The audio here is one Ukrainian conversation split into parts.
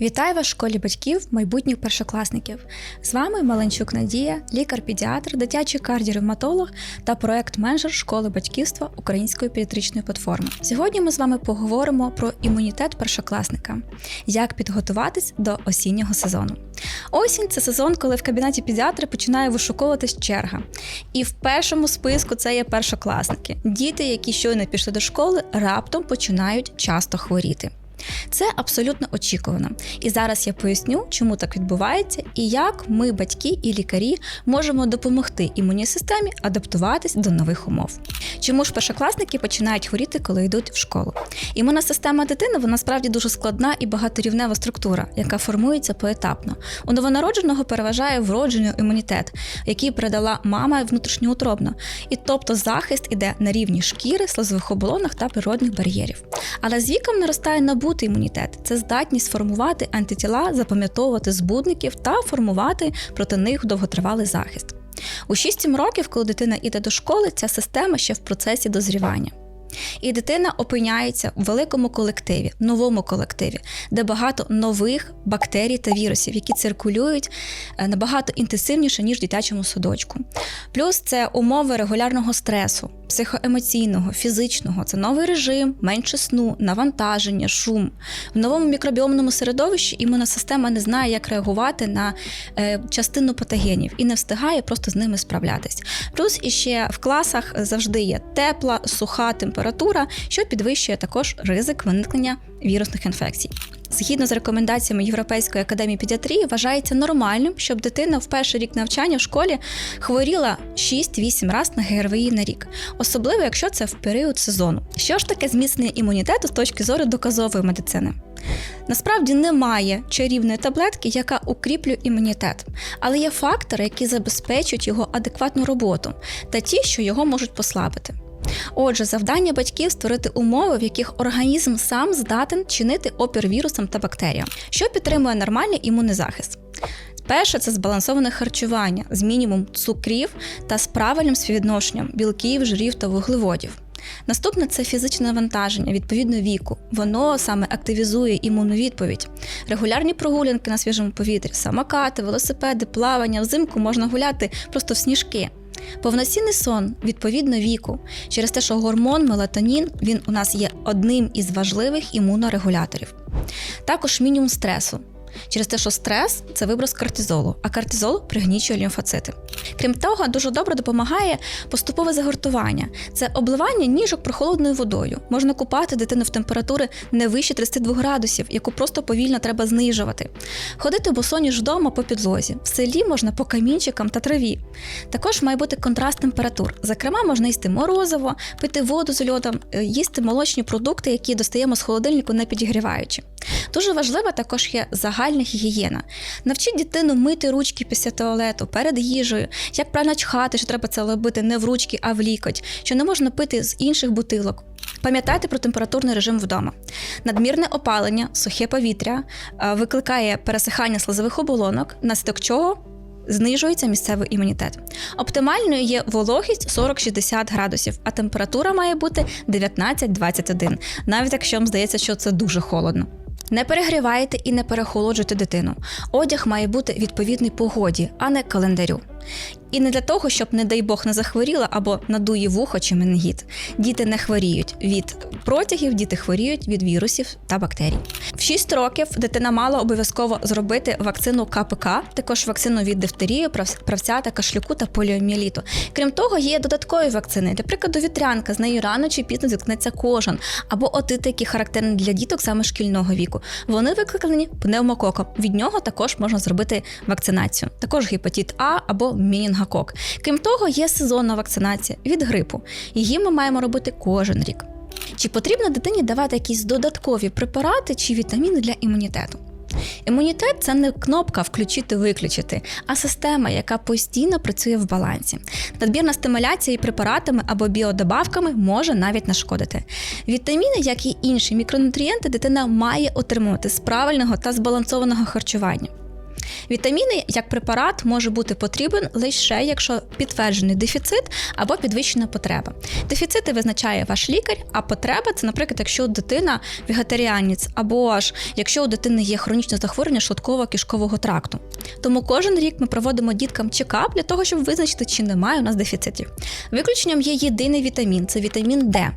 Вітаю вас в школі батьків майбутніх першокласників. З вами Маленчук Надія, лікар-педіатр, дитячий кардіоревматолог та проект-менеджер школи батьківства Української педіатричної платформи. Сьогодні ми з вами поговоримо про імунітет першокласника, як підготуватись до осіннього сезону. Осінь це сезон, коли в кабінеті педіатра починає вишуковуватись черга. І в першому списку це є першокласники. Діти, які щойно пішли до школи, раптом починають часто хворіти. Це абсолютно очікувано. І зараз я поясню, чому так відбувається і як ми, батьки і лікарі, можемо допомогти імунній системі адаптуватись до нових умов. Чому ж першокласники починають хворіти, коли йдуть в школу? Імунна система дитини вона справді дуже складна і багаторівнева структура, яка формується поетапно. У новонародженого переважає вроджений імунітет, який передала мама внутрішньоутробно. І тобто захист іде на рівні шкіри, слизових оболонок та природних бар'єрів. Але з віком наростає набутий імунітет. Це здатність формувати антитіла, запам'ятовувати збудників та формувати проти них довготривалий захист. У 6-7 років, коли дитина йде до школи, ця система ще в процесі дозрівання. І дитина опиняється в великому колективі, новому колективі, де багато нових бактерій та вірусів, які циркулюють е, набагато інтенсивніше, ніж в дитячому садочку. Плюс це умови регулярного стресу, психоемоційного, фізичного, це новий режим, менше сну, навантаження, шум. В новому мікробіомному середовищі імунна система не знає, як реагувати на е, частину патогенів і не встигає просто з ними справлятись. Плюс іще в класах завжди є тепла, суха температура, що підвищує також ризик виникнення вірусних інфекцій. Згідно з рекомендаціями Європейської академії педіатрії, вважається нормальним, щоб дитина в перший рік навчання в школі хворіла 6-8 разів на ГРВІ на рік, особливо якщо це в період сезону. Що ж таке зміцнення імунітету з точки зору доказової медицини? Насправді немає чарівної таблетки, яка укріплює імунітет, але є фактори, які забезпечують його адекватну роботу, та ті, що його можуть послабити. Отже, завдання батьків створити умови, в яких організм сам здатен чинити опір вірусам та бактеріям, що підтримує нормальний імунний захист. Перше це збалансоване харчування з мінімум цукрів та з правильним співвідношенням білків, жирів та вуглеводів. Наступне це фізичне навантаження відповідно віку. Воно саме активізує імунну відповідь. Регулярні прогулянки на свіжому повітрі, самокати, велосипеди, плавання, взимку можна гуляти просто в сніжки. Повноцінний сон відповідно віку, через те, що гормон мелатонін він у нас є одним із важливих імунорегуляторів. Також мінімум стресу. Через те, що стрес це виброс кортизолу, а кортизол пригнічує лімфоцити. Крім того, дуже добре допомагає поступове загортування. Це обливання ніжок прохолодною водою. Можна купати дитину в температури не вище 32 градусів, яку просто повільно треба знижувати. Ходити босоніж вдома по підлозі. В селі можна по камінчикам та траві. Також має бути контраст температур. Зокрема, можна їсти морозиво, пити воду з льодом, е, їсти молочні продукти, які достаємо з холодильнику, не підігріваючи. Дуже важлива також є загальна гігієна. Навчіть дитину мити ручки після туалету перед їжею, як правильно чхати, що треба це робити не в ручки, а в лікоть, що не можна пити з інших бутилок. Пам'ятайте про температурний режим вдома. Надмірне опалення, сухе повітря е, викликає пересихання слизових оболонок, наслідок чого знижується місцевий імунітет. Оптимальною є вологість 40-60 градусів, а температура має бути 19-21, навіть якщо вам здається, що це дуже холодно. Не перегрівайте і не перехолоджуйте дитину. Одяг має бути відповідний погоді, а не календарю. І не для того, щоб, не дай Бог, не захворіла або надує вухо чи менгіт. Діти не хворіють від протягів, діти хворіють від вірусів та бактерій. В 6 років дитина мала обов'язково зробити вакцину КПК, також вакцину від дифтерії, правця та кашлюку та поліоміеліту. Крім того, є додаткові вакцини, для прикладу, вітрянка, з нею рано чи пізно зіткнеться кожен, або отити, які характерні для діток саме шкільного віку. Вони викликані пневмококом. Від нього також можна зробити вакцинацію. Також гепатит А або мінінгокок. Крім того, є сезонна вакцинація від грипу. Її ми маємо робити кожен рік. Чи потрібно дитині давати якісь додаткові препарати чи вітаміни для імунітету? Імунітет це не кнопка включити-виключити, а система, яка постійно працює в балансі. Надмірна стимуляція препаратами або біодобавками може навіть нашкодити. Вітаміни, як і інші мікронутрієнти, дитина має отримувати з правильного та збалансованого харчування. Вітаміни як препарат може бути потрібен лише якщо підтверджений дефіцит або підвищена потреба. Дефіцити визначає ваш лікар, а потреба це, наприклад, якщо дитина вегетаріанець, або ж якщо у дитини є хронічне захворювання шлунково-кишкового тракту. Тому кожен рік ми проводимо діткам чекап для того, щоб визначити, чи немає у нас дефіцитів. Виключенням є єдиний вітамін це вітамін Д.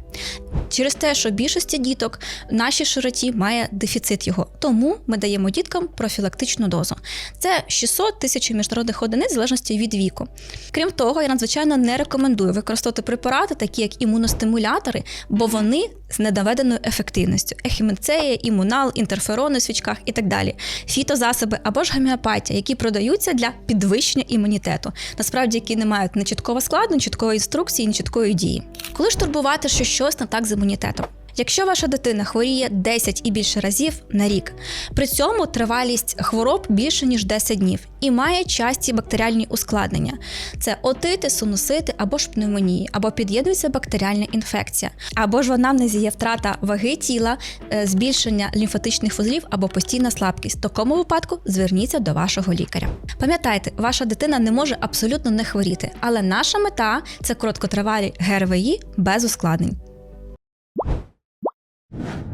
Через те, що більшості діток в нашій широті має дефіцит його, тому ми даємо діткам профілактичну дозу. Це 600 тисяч міжнародних одиниць в залежності від віку. Крім того, я надзвичайно не рекомендую використовувати препарати, такі як імуностимулятори, бо вони з недоведеною ефективністю: ехіменцея, імунал, інтерферони в свічках і так далі, фітозасоби або ж гомеопатія, які продаються для підвищення імунітету, насправді які не мають ні чіткого складу, ні чіткої інструкції, ні чіткої дії. Коли ж турбувати, що щось не так з імунітетом? Якщо ваша дитина хворіє 10 і більше разів на рік, при цьому тривалість хвороб більше ніж 10 днів і має часті бактеріальні ускладнення: це отити, синусити або ж пневмонії, або під'єднується бактеріальна інфекція, або ж в анамнезі є втрата ваги тіла, е, збільшення лімфатичних вузлів або постійна слабкість. В такому випадку зверніться до вашого лікаря. Пам'ятайте, ваша дитина не може абсолютно не хворіти, але наша мета це короткотривалі ГРВІ без ускладнень. you